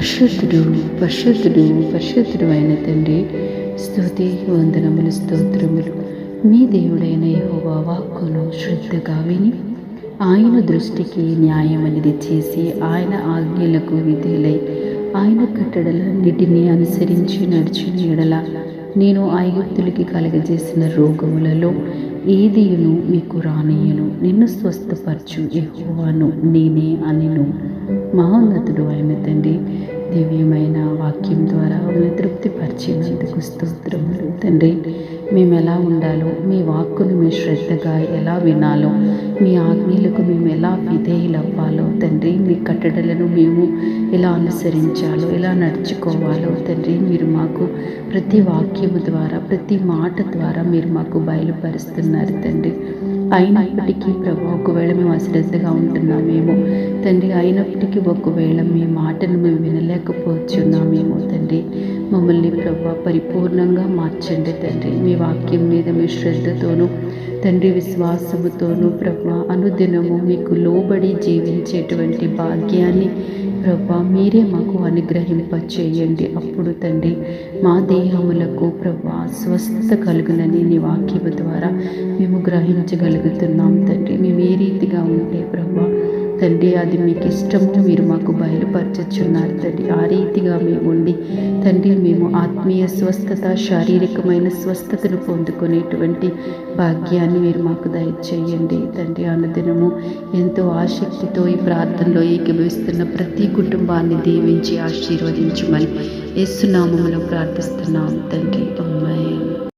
పరిశుద్ధుడు పరిశుద్ధుడు పరిశుద్ధుడు అయిన తండ్రి స్తుతి వందనములు స్తోత్రములు. మీ దేవుడైన యెహోవా వాక్కును శ్రద్ధగా విని ఆయన దృష్టికి న్యాయం అనేది చేసి ఆయన ఆజ్ఞలకు విధులై ఆయన కట్టడలన్నిటినీ అనుసరించి నడిచిన ఎడల నేను ఐగుప్తులకి కలగజేసిన రోగములలో ఏదియును మీకు రానియను. నిన్ను స్వస్థపరచు ఎహోవాను నేనే అనిను. మహోన్నతుడు అయిన తండ్రి దివ్యమైన వాక్యం ద్వారా మమ్మల్ని తృప్తిపరిచినందుకు స్తోత్రములు. తండ్రి మేము ఎలా ఉండాలో మీ వాక్కును మేము శ్రద్ధగా ఎలా వినాలో మీ ఆజ్ఞలకు మేము ఎలా విధేయులవ్వాలో తండ్రి మీ కట్టడలను మేము ఎలా అనుసరించాలో ఎలా నడుచుకోవాలో తండ్రి మీరు మాకు ప్రతి వాక్యము ద్వారా ప్రతి మాట ద్వారా మీరు మాకు బయలుపరుస్తున్నారు తండ్రి. అయినప్పటికీ ప్రభు ఒకవేళ మేము అశ్రద్ధగా ఉంటున్నామేమో తండ్రి అయినప్పటికీ ఒకవేళ మీ మాటను మేము వినలేకపోతున్నామేమో తండ్రి మమ్మల్ని ప్రభు పరిపూర్ణంగా మార్చండి తండ్రి. మీ వాక్యం మీద మీ శ్రద్ధతోనూ తండ్రి విశ్వాసముతోనూ ప్రభు అనుదినము మీకు లోబడి జీవించేటువంటి భాగ్యాన్ని ప్రభా మీరే మాకు అనుగ్రహింప చేయండి అప్పుడు తండ్రి మా దేహములకు ప్రభా స్వస్థత కలుగునని నీ వాక్యము ద్వారా మేము గ్రహించగలుగుతున్నాం తండ్రి. మేము ఏ రీతిగా ఉంటే ప్రభా తండ్రి అది మీకు ఇష్టము మీరు మాకు బయలుపరచుచున్నారు తండ్రి. ఆ రీతిగా మేము ఉండి తండ్రి మేము ఆత్మీయ స్వస్థత శారీరకమైన స్వస్థతను పొందుకునేటువంటి భాగ్యాన్ని మీరు మాకు దయచేయండి తండ్రి. అనుదినము ఎంతో ఆసక్తితో ఈ ప్రార్థనలో ఏకీభవిస్తున్న ప్రతి కుటుంబాన్ని దీవించి ఆశీర్వదించమని యేసునామములో ప్రార్థిస్తున్నాం తండ్రి. అమ్మాయి